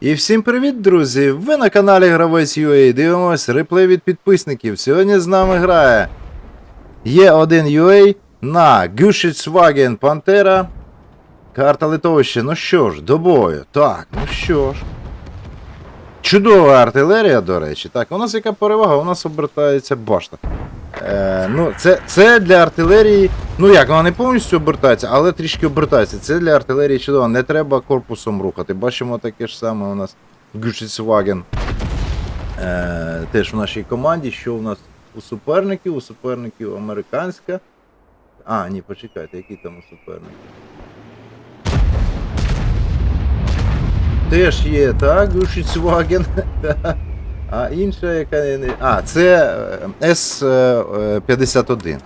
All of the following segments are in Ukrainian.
І всім привіт, друзі! Ви на каналі Гравець UA. Дивимось реплей від підписників. Сьогодні з нами грає є один UA на Гюшіцваген Пантера. Карта литовища. Ну що ж, до бою. Так, ну що ж. Чудова артилерія, до речі. Так, у нас яка перевага? У нас обертається башта. Е, ну, це, це для артилерії. Ну як, вона не повністю обертається, але трішки обертається. Це для артилерії чудово. Не треба корпусом рухати. Бачимо таке ж саме у нас Гюшицваген. Е, теж в нашій команді. Що у нас у суперників? У суперників американська. А, ні, почекайте, які там у суперників. Теж є, так, Гюшицваген. А інша, яка. А, це е, С-51.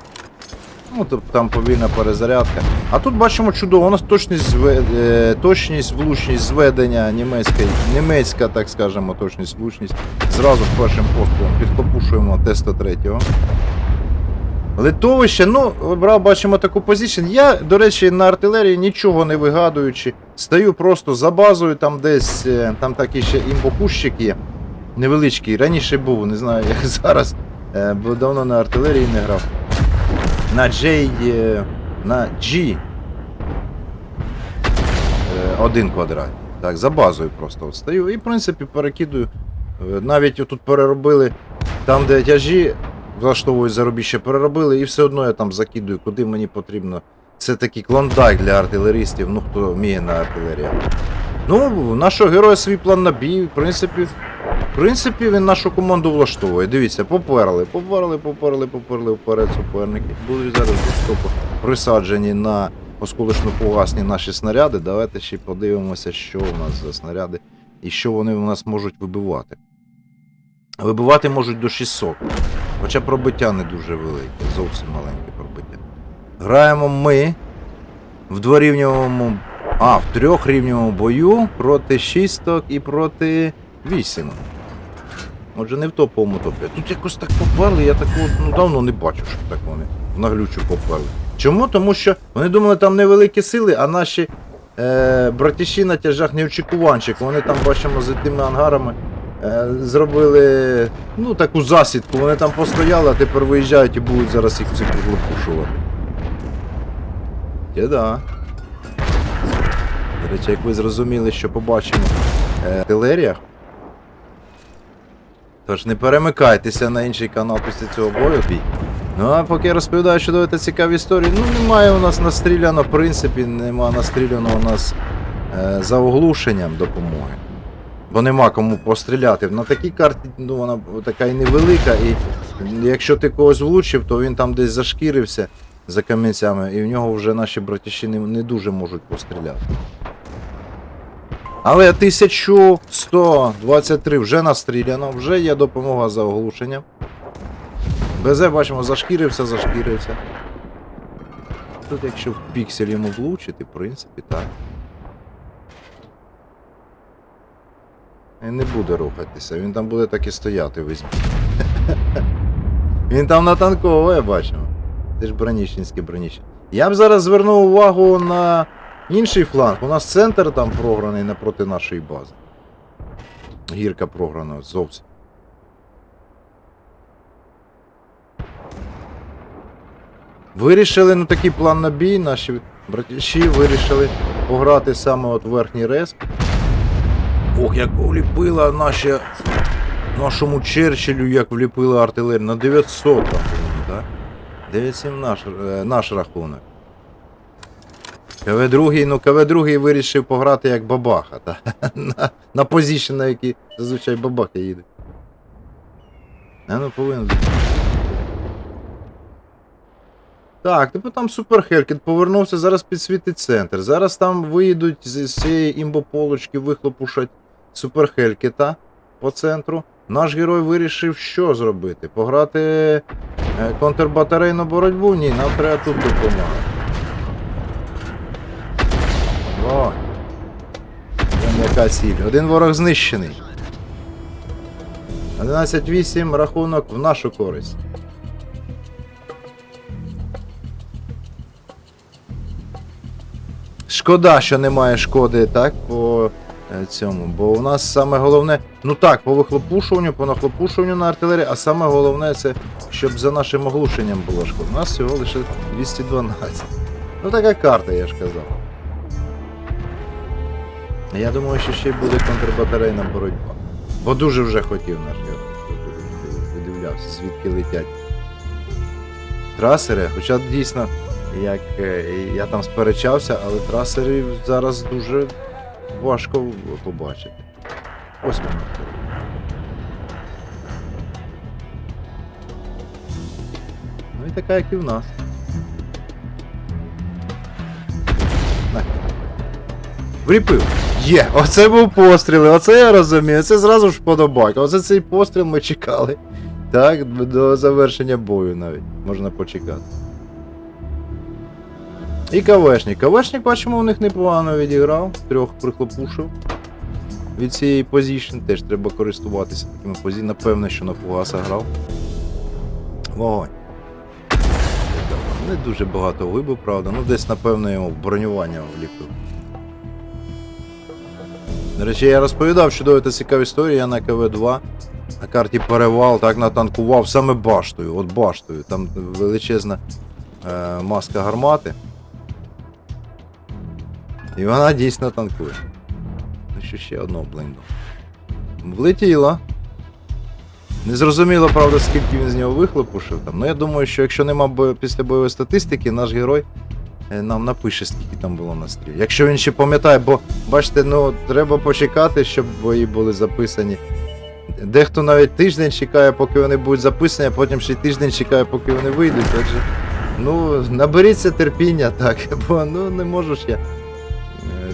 Ну, тобто там повільна перезарядка. А тут бачимо чудово, у нас точність, е, точність влучність зведення німецька, німецька, так скажемо, точність влучність. Зразу першим пострілом підхлопушуємо Т-103. Литовище, ну, брав, бачимо таку позицію. Я, до речі, на артилерії нічого не вигадуючи, стою просто за базою, там десь, е, там такий ще імбокущик є. Невеличкий, раніше був, не знаю, як зараз, е, бо давно на артилерії не грав. На J, е, на G. Один квадрат. Так, за базою просто стою і, в принципі, перекидую. Навіть отут переробили, там, де тяжі влаштовують заробіще, переробили, і все одно я там закидую, куди мені потрібно. Це такий клондайк для артилеристів, ну хто вміє на артилерії. Ну, нашого героя свій план на бій, в принципі, в принципі, він нашу команду влаштовує. Дивіться, поперли, поперли, поперли, поперли вперед суперники. Будуть зараз до стопу присаджені на осколочно фугасні наші снаряди. Давайте ще подивимося, що у нас за снаряди і що вони у нас можуть вибивати. Вибивати можуть до 600. Хоча пробиття не дуже велике, зовсім маленьке пробиття. Граємо ми в дворівневому. А, в трьохрівневому бою проти шісток і проти вісімок. Отже, не в топовому топі. Тут якось так поперли, я такого ну, давно не бачу, щоб так вони в наглючу поперли. Чому? Тому що вони думали, там невеликі сили, а наші е, братіші на тяжах неочікуванчик. Вони там, бачимо, за тими ангарами е, зробили ну, таку засідку. Вони там постояли, а тепер виїжджають і будуть зараз їх всіх приглушувати. Є-да. До речі, як ви зрозуміли, що побачимо е, артилеріях. Тож не перемикайтеся на інший канал після цього бою. Ну а поки я розповідаю чудові та цікаві історії, ну немає у нас настріляно, в принципі, нема настріляно у нас е, за оглушенням допомоги. Бо нема кому постріляти. На такій карті ну, вона така і невелика, і якщо ти когось влучив, то він там десь зашкірився за камінцями, і в нього вже наші братіші не, не дуже можуть постріляти. Але 1123 вже настріляно, вже є допомога за оглушенням. БЗ, бачимо, зашкірився, зашкірився. Тут, якщо в піксель йому влучити, в принципі, так. Він не буде рухатися, він там буде так і стояти весь. Він там натанковує, бачимо. Це ж бронічницький броніч. Я б зараз звернув увагу на інший фланг. У нас центр там програний напроти нашої бази. Гірка програна зовсім. Вирішили ну такий план на бій, наші братіші вирішили пограти саме от верхній респ. Ох, як вліпила наші, нашому Черчиллю, як вліпила артилерія. На 900 там, 9-7 наш, е, наш рахунок. КВ-2, ну КВ-2 вирішив пограти як бабаха, та? на, на позиції, на які зазвичай бабахи їдуть. А ну повинен. Так, типу там суперхелькет повернувся, зараз підсвітить центр. Зараз там виїдуть з цієї імбополочки, вихлопушать Супер Хелькета по центру. Наш герой вирішив що зробити? Пограти е, контрбатарейну боротьбу? Ні, нам треба тут допомагати. О! Вон яка ціль. Один ворог знищений. 11-8 рахунок в нашу користь. Шкода, що немає шкоди, так? По цьому. Бо у нас саме головне, ну так, по вихлопушуванню, по нахлопушуванню на артилерії, а саме головне це, щоб за нашим оглушенням було шкода. У нас всього лише 212. Ну така карта, я ж казав. Я думаю, що ще буде контрбатарейна боротьба. Бо дуже вже хотів наш. Видивлявся, звідки летять трасери. Хоча дійсно, як е, я там сперечався, але трасерів зараз дуже важко побачити. Ось воно. Ну і така, як і в нас. На. Вліпив. Є! Оце був постріл, оце я розумію, це зразу ж вподобайка. Оце цей постріл ми чекали. Так, до завершення бою навіть можна почекати. І КВшник. КВшник, бачимо, у них непогано відіграв, трьох прихлопушив. Від цієї позішн теж треба користуватися такими позі. Напевно, що на фугаса грав. Вогонь. Не дуже багато вибив, правда. Ну десь, напевно, йому бронювання вліпив. До речі, я розповідав чудові та цікаві історії, я на КВ-2 на карті перевал так натанкував саме баштою, от баштою. Там величезна е, маска гармати. І вона дійсно танкує. Що ще одного бленду. Влетіла. Не зрозуміло, правда, скільки він з нього вихлопушив там. Ну я думаю, що якщо нема після бойової статистики, наш герой е, нам напише, скільки там було настрілів. Якщо він ще пам'ятає, бо бачите, ну треба почекати, щоб бої були записані. Дехто навіть тиждень чекає, поки вони будуть записані, а потім ще тиждень чекає, поки вони вийдуть. Отже, ну, наберіться терпіння, так, бо ну не можу ж я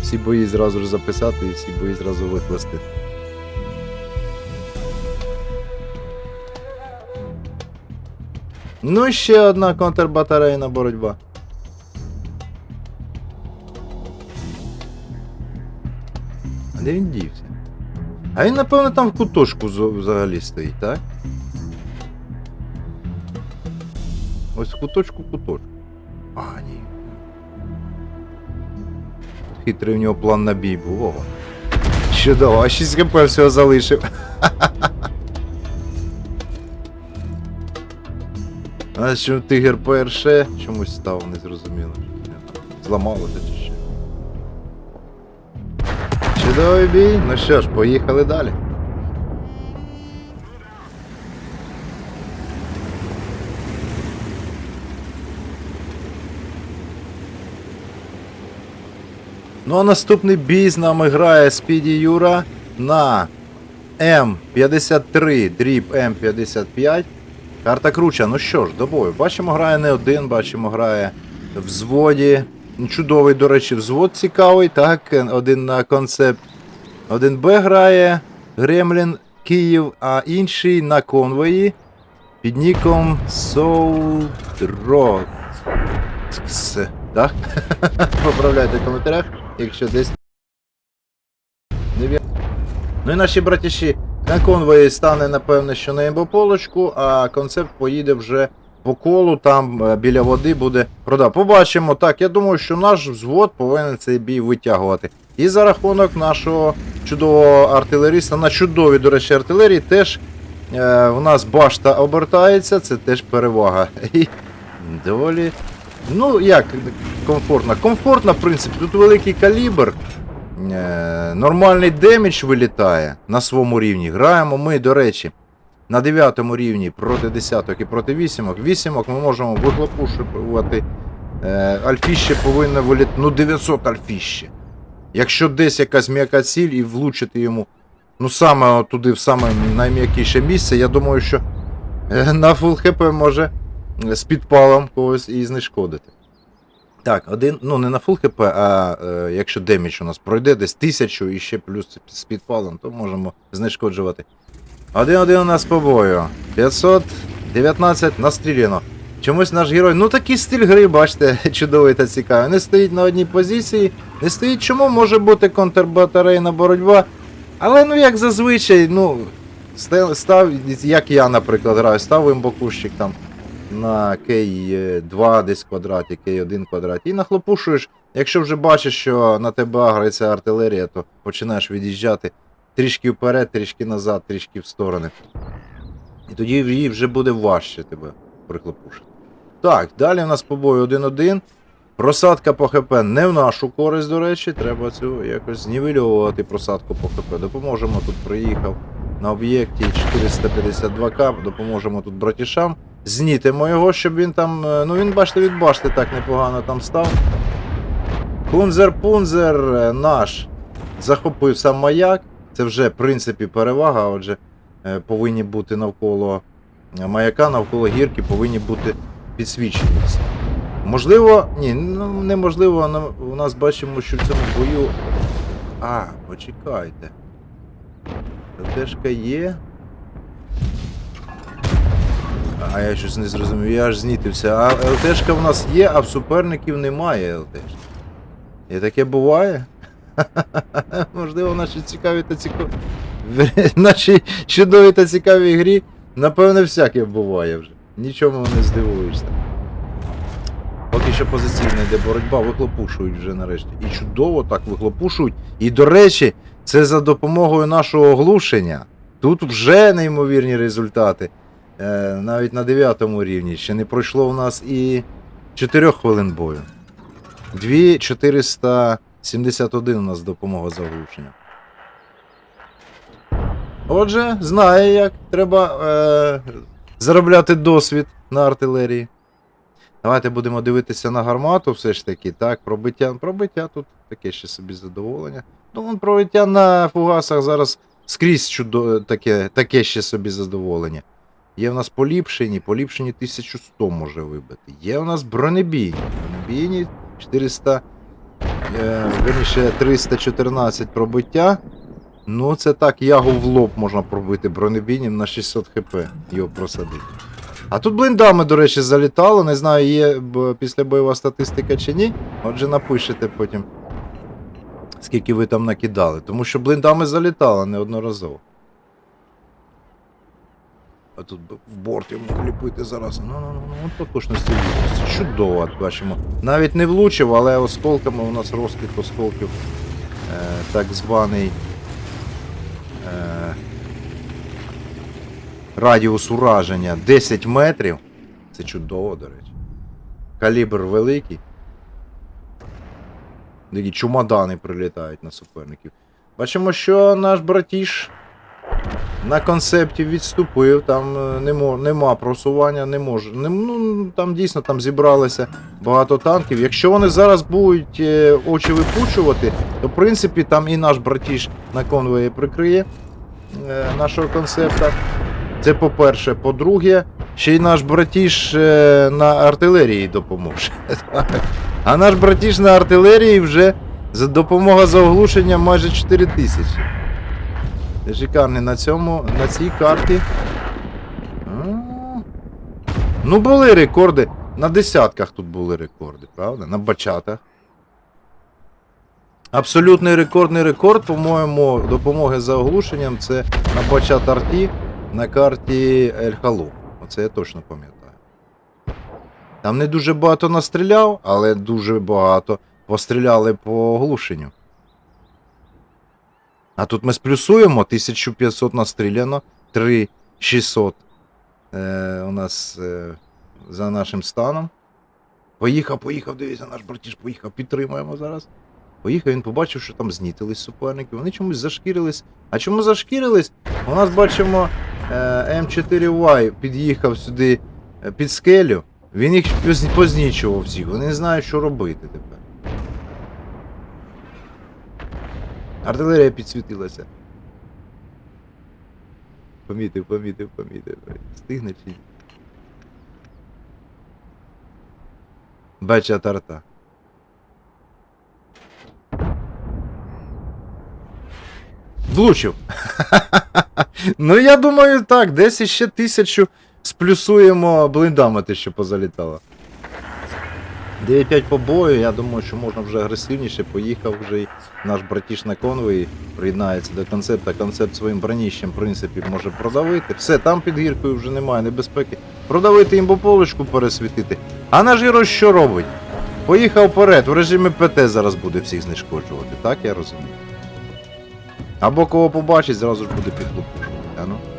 всі бої зразу ж записати і всі бої зразу викласти. Ну ще одна контрбатарейна боротьба. А де він дівся? А він, напевно, там в куточку взагалі стоїть, так? Ось в куточку куточку. А, ні. Хитрий в нього план на бій був. Ого. Чудово, а 6 хп всього залишив. А що тигр ПРШ чомусь став, незрозуміло. Зламалося чи що. Чудовий бій. Ну що ж, поїхали далі. Ну а наступний бій з нами грає Спіді Юра на М53 дріб М55. Карта круча. Ну що ж, до бою. Бачимо, грає не один, бачимо, грає в взводі. Ну, Чудовий, до речі, взвод цікавий, так, один на концепт. Один Б грає Гремлін Київ, а інший на конвої під ніком Soulrot. Так? Поправляйте в коментарях, якщо десь. Ну і наші братіші на конвої стане, напевне, що на імбополочку, а концепт поїде вже по колу, там е, біля води буде продав. Побачимо. Так, я думаю, що наш взвод повинен цей бій витягувати. І за рахунок нашого чудового артилеріста, на чудовій, до речі, артилерії теж е, у нас башта обертається, це теж перевага. І доволі. Ну, як комфортно? Комфортно, в принципі, тут великий калібр. Е, нормальний демідж вилітає на своєму рівні. Граємо ми, до речі, на 9 рівні проти десяток і проти вісімок. Вісімок ми можемо вихлопушувати. Е, альфіще повинно виліти. Ну, 900 альфіще. Якщо десь якась м'яка ціль і влучити йому, ну саме туди, в саме найм'якіше місце, я думаю, що е, на фул хп може з підпалом когось і знешкодити. Так, один, ну не на фул хп, а е, якщо демідж у нас пройде десь тисячу і ще плюс з підпалом, то можемо знешкоджувати. Один-один у нас по бою. 519 настріляно. Чомусь наш герой, ну такий стиль гри, бачите, чудовий та цікавий. Не стоїть на одній позиції, не стоїть чому може бути контрбатарейна боротьба. Але ну як зазвичай, ну, став, як я, наприклад, граю, став імбокущик там на К2 десь квадраті, К1 квадраті, і нахлопушуєш Якщо вже бачиш, що на тебе аграється артилерія, то починаєш від'їжджати трішки вперед, трішки назад, трішки в сторони. І тоді їй вже буде важче тебе прихлопушити. Так, далі в нас по бою 1-1. Просадка по ХП не в нашу користь, до речі, треба цю якось знівельовувати просадку по ХП. Допоможемо тут приїхав на об'єкті 452к, допоможемо тут братішам. Знітимо його, щоб він там. е, Ну він, бачите, від башти так непогано там став. Кунзер-пунзер е, наш захопив сам маяк. Це вже, в принципі, перевага. Отже, е, повинні бути навколо маяка, навколо гірки, повинні бути підсвічені. Можливо, ні, ну неможливо, но у нас бачимо, що в цьому бою. А, почекайте. ЛТшка є. А я щось не зрозумів, я аж знітився. А ЛТшка в нас є, а в суперників немає ЛТшки. І таке буває? Можливо, в нашій цікавій та цікавій. В нашій чудовій та цікавій грі, напевне, всяке буває вже. Нічому не здивуєшся. Поки що позиційна йде боротьба, вихлопушують вже нарешті. І чудово так вихлопушують. І до речі, це за допомогою нашого оглушення. Тут вже неймовірні результати. Е, навіть на 9 рівні. Ще не пройшло у нас і 4 хвилин бою. 2471 у нас допомога за оглушенням. Отже, знає, як треба е, заробляти досвід на артилерії. Давайте будемо дивитися на гармату все ж таки. Так, пробиття. Пробиття тут таке ще собі задоволення. Ну, пробиття на фугасах зараз скрізь чудо... таке, таке ще собі задоволення. Є в нас поліпшені, поліпшені 1100 може вибити. Є у нас бронебійні. Бронебійні 400. Е, верніше 314 пробиття. Ну, це так, ягу в лоб можна пробити бронебійнім на 600 хп. Його просадити. А тут блиндами, до речі, залітало. Не знаю, є б- післябойова статистика чи ні. Отже, напишете потім, скільки ви там накидали. Тому що блиндами залітало неодноразово. А тут в борт йому вліпити зараз. Ну, ну, ну, ну, от потужності влучності. Чудово, бачимо. Навіть не влучив, але осколками у нас розкид осколків. Е, так званий. Е, радіус ураження 10 метрів. Це чудово, до речі. Калібр великий. Такі чумадани прилітають на суперників. Бачимо, що наш братіш на концепті відступив, там е, нема, нема просування, не може. Не, ну, там дійсно там зібралося багато танків. Якщо вони зараз будуть е, очі випучувати, то в принципі там і наш братіш на конвої прикриє е, нашого концепта. Це по-перше. По-друге, ще й наш братіш е, на артилерії допоможе. А наш братіш на артилерії вже за допомога за оглушення майже 4 тисячі. Шикарний на цьому, на цій карті. Ну, були рекорди. На десятках тут були рекорди, правда? На бачатах. Абсолютний рекордний рекорд, по-моєму, допомоги за оглушенням це на бачат арті на карті Ель Халу. Оце я точно пам'ятаю. Там не дуже багато настріляв, але дуже багато постріляли по оглушенню. А тут ми сплюсуємо 1500 настріляно, 3600 е, у нас е, за нашим станом. Поїхав, поїхав, дивіться, наш братіш поїхав, підтримуємо зараз. Поїхав, він побачив, що там знітились суперники, вони чомусь зашкірились. А чому зашкірились? У нас бачимо е, М4Y під'їхав сюди е, під скелю, він їх поз- познічував всіх, вони не знають, що робити тепер. Артилерія підсвітилася. Помітив, помітив, помітив. Стигне чи ні? Бача тарта. Влучив. ну я думаю, так, десь іще тисячу сплюсуємо блиндами те, що позалітало. 9-5 по бою, я думаю, що можна вже агресивніше. Поїхав вже наш братіш на конвої, приєднається до концепта. Концепт своїм броніщем, в принципі, може продавити. Все, там під гіркою вже немає небезпеки. Продавити імбополочку пересвітити. А наш герой що робить? Поїхав вперед, в режимі ПТ зараз буде всіх знешкоджувати, так я розумію. Або кого побачить, зразу ж буде підхлопушувати,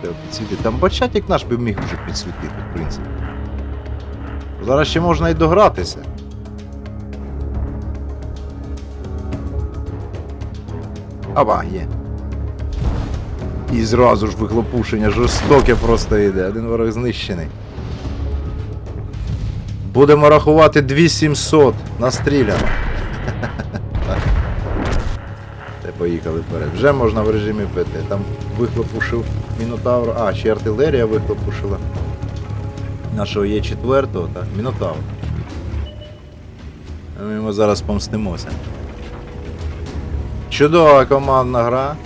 Треба підсвітити. Там бачатик наш би міг вже підсвітити, в принципі. Зараз ще можна і догратися. Аба, є. І зразу ж вихлопушення жорстоке просто йде. Один ворог знищений. Будемо рахувати 2700 настріляно. Те поїхали вперед. Вже можна в режимі ПТ. Там вихлопушив Мінотавр. А, ще артилерія вихлопушила. Нашого є четвертого, так? Мінотавр. Ми йому зараз помстимося. Чудова командна гра.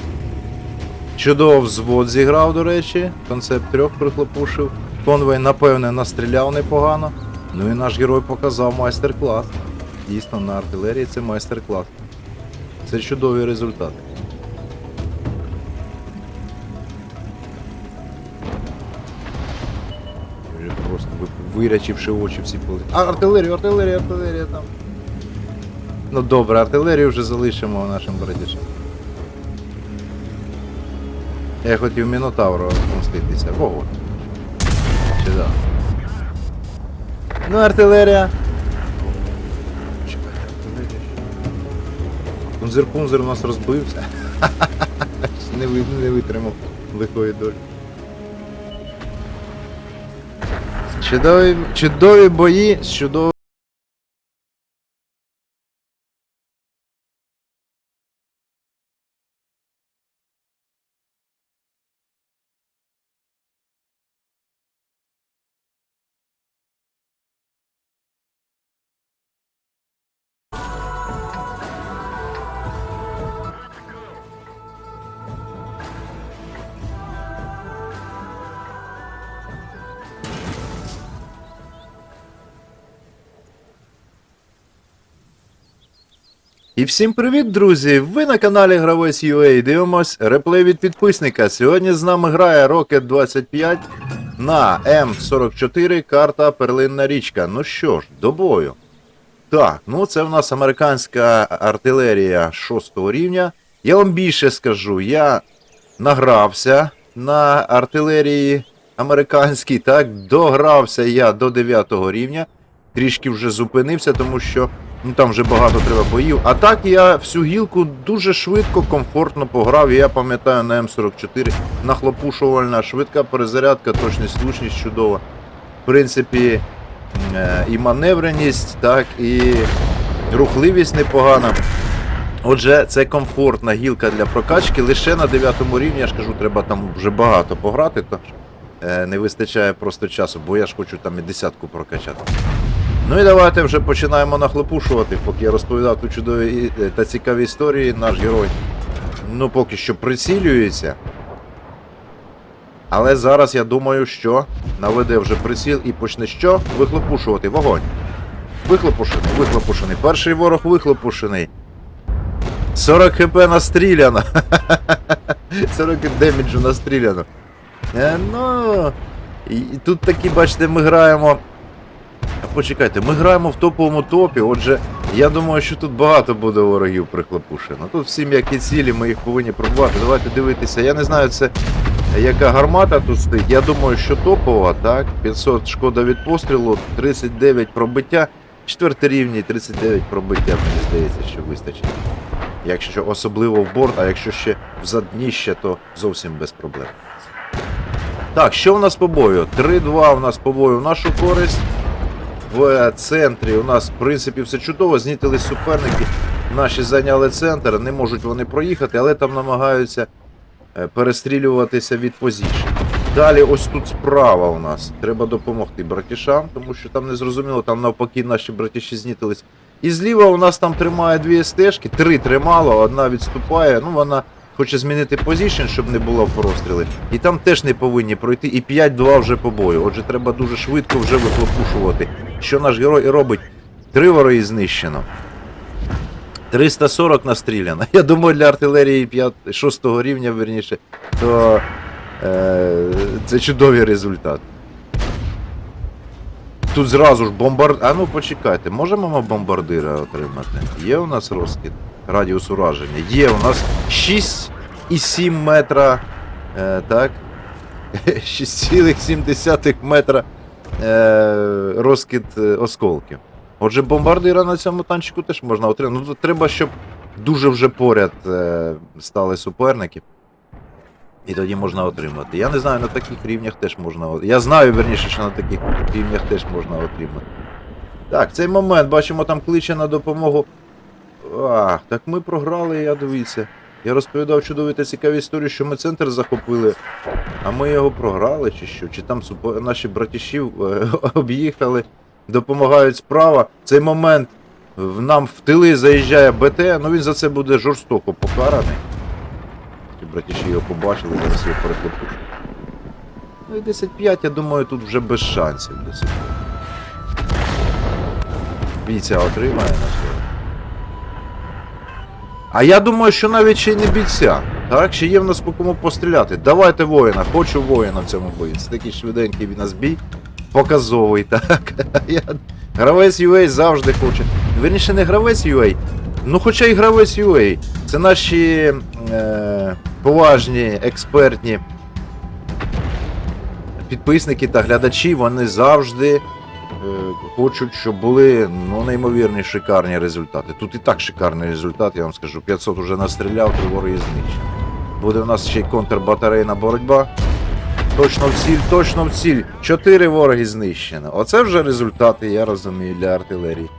Чудово взвод зіграв, до речі. Концепт трьох прихлопушив. Конвей, напевне, настріляв непогано. Ну і наш герой показав майстер-клас. Дійсно, на артилерії це майстер-клас. Це чудові результати. Вирячивши очі всі поли. А, артилерію, артилерія, артилерія там. Ну добре, артилерію вже залишимо нашим братішам. Я хотів Мінотавру помститися. Вогонь. Чи да? Ну, артилерія. Чекай, артилерія. Кунзер-пунзер у нас розбився. не витримав лихої долі. Чудові, чудові бої з чудовими. І всім привіт, друзі! Ви на каналі Гравець UA. Дивимось реплей від підписника. Сьогодні з нами грає Rocket 25 на М44, карта Перлинна річка. Ну що ж, до бою. Так, ну це в нас американська артилерія 6 рівня. Я вам більше скажу, я награвся на артилерії американській, так, догрався я до 9 рівня. Трішки вже зупинився, тому що ну, там вже багато треба боїв. А так я всю гілку дуже швидко, комфортно пограв. Я пам'ятаю на М44 нахлопушувальна, швидка перезарядка, точність, влучність чудова. В принципі, е, і маневреність, так, і рухливість непогана. Отже, це комфортна гілка для прокачки. Лише на 9 рівні, я ж кажу, треба там вже багато пограти, тож е, не вистачає просто часу, бо я ж хочу там і десятку прокачати. Ну і давайте вже починаємо нахлопушувати, поки я розповідав ту чудові е, та цікаві історії, наш герой. Ну, поки що прицілюється. Але зараз я думаю, що наведе вже приціл і почне що? Вихлопушувати. Вогонь. Вихлопушений, вихлопушений. Перший ворог вихлопушений. 40 хп настріляно. 40 деміджу настріляно. Е, ну. І, тут такі, бачите, ми граємо. Почекайте, ми граємо в топовому топі, отже, я думаю, що тут багато буде ворогів прихлопушено. Тут всі м'які цілі, ми їх повинні пробувати. Давайте дивитися. Я не знаю, це яка гармата тут стоїть. Я думаю, що топова, так? 500 шкода від пострілу, 39 пробиття, четвертий рівні 39 пробиття, мені здається, що вистачить. Якщо особливо в борт, а якщо ще в задніще, то зовсім без проблем. Так, що в нас по бою? 3-2 у нас по бою в нашу користь. В центрі у нас, в принципі, все чудово. Знітились суперники. Наші зайняли центр, не можуть вони проїхати, але там намагаються е, перестрілюватися від позицій. Далі, ось тут справа у нас. Треба допомогти братішам, тому що там не зрозуміло, там навпаки наші братіші знітились. І зліва у нас там тримає дві стежки, три тримало, одна відступає. Ну вона хоче змінити позицію, щоб не було простріли. І там теж не повинні пройти. І 5-2 вже по бою. Отже, треба дуже швидко вже вихлопушувати. Що наш герой і робить? Три вороги знищено. 340 настріляно. Я думаю, для артилерії 6 рівня, верніше, то е, це чудовий результат. тут зразу ж бомбард. А ну почекайте, можемо ми бомбардира отримати? Є у нас розкид? Радіус ураження. Є у нас 6,7 метра. Е, так. 6,7 метра е, розкид е, осколків. Отже, бомбардира на цьому танчику теж можна отримати. Ну, тут треба, щоб дуже вже поряд е, стали суперники. І тоді можна отримати. Я не знаю, на таких рівнях теж можна. Я знаю, верніше, що на таких рівнях теж можна отримати. Так, цей момент, бачимо, там кличе на допомогу. А, так ми програли, я дивіться. Я розповідав чудові та цікаві історії, що ми центр захопили, а ми його програли, чи що? Чи там супо- наші братішів е, об'їхали, допомагають справа. Цей момент в нам в тили заїжджає БТ, ну він за це буде жорстоко покараний. Ті братіші його побачили, зараз його перехопили. Ну і 10-5, я думаю, тут вже без шансів 10 Бійця отримає на себе. А я думаю, що навіть ще й не бійця. Так, ще є в нас по кому постріляти. Давайте воїна, хочу воїна в цьому бою. Це такий швиденький від нас бій. Показовий, так. Я... Гравець UA завжди хоче. Верніше не гравець UA, ну хоча й гравець UA. Це наші е, поважні, експертні підписники та глядачі, вони завжди хочуть, щоб були ну, неймовірні шикарні результати. Тут і так шикарний результат, я вам скажу. 500 вже настріляв, три вороги знищені. Буде в нас ще й контрбатарейна боротьба. Точно в ціль, точно в ціль. Чотири вороги знищено. Оце вже результати, я розумію, для артилерії.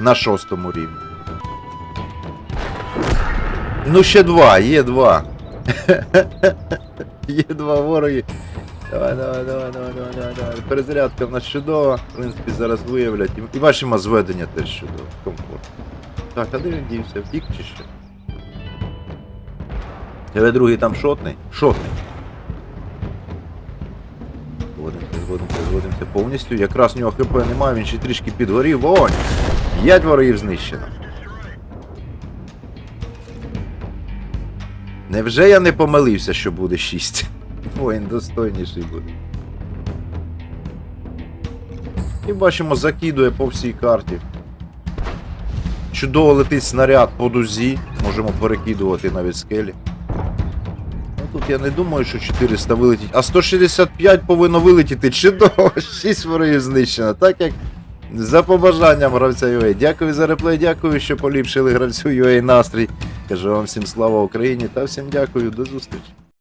На шостому рівні. Ну, ще два, є два. Є два вороги. Давай, давай, давай, давай, давай, давай, давай. Перезарядка в нас чудова. В принципі, зараз виявлять. І- ваші зведення теж чудово. Комфорт. Так, а де він дівся? Втік чи що? Але другий там шотний? Шотний. Зводимося, зводимося, зводимося повністю. Якраз у нього ХП немає, він ще трішки підгорів. Вогонь! П'ять ворогів знищено. Невже я не помилився, що буде 6? Воїн достойніший буде. І бачимо, закидує по всій карті. Чудово летить снаряд по дузі. Можемо перекидувати навіть скелі. Ну тут я не думаю, що 400 вилетить, а 165 повинно вилетіти. Чудово! 6 ворогів знищено. Так як за побажанням гравця UA. Дякую за реплей, дякую, що поліпшили гравцю UA настрій. Кажу вам всім слава Україні та всім дякую, до зустрічі.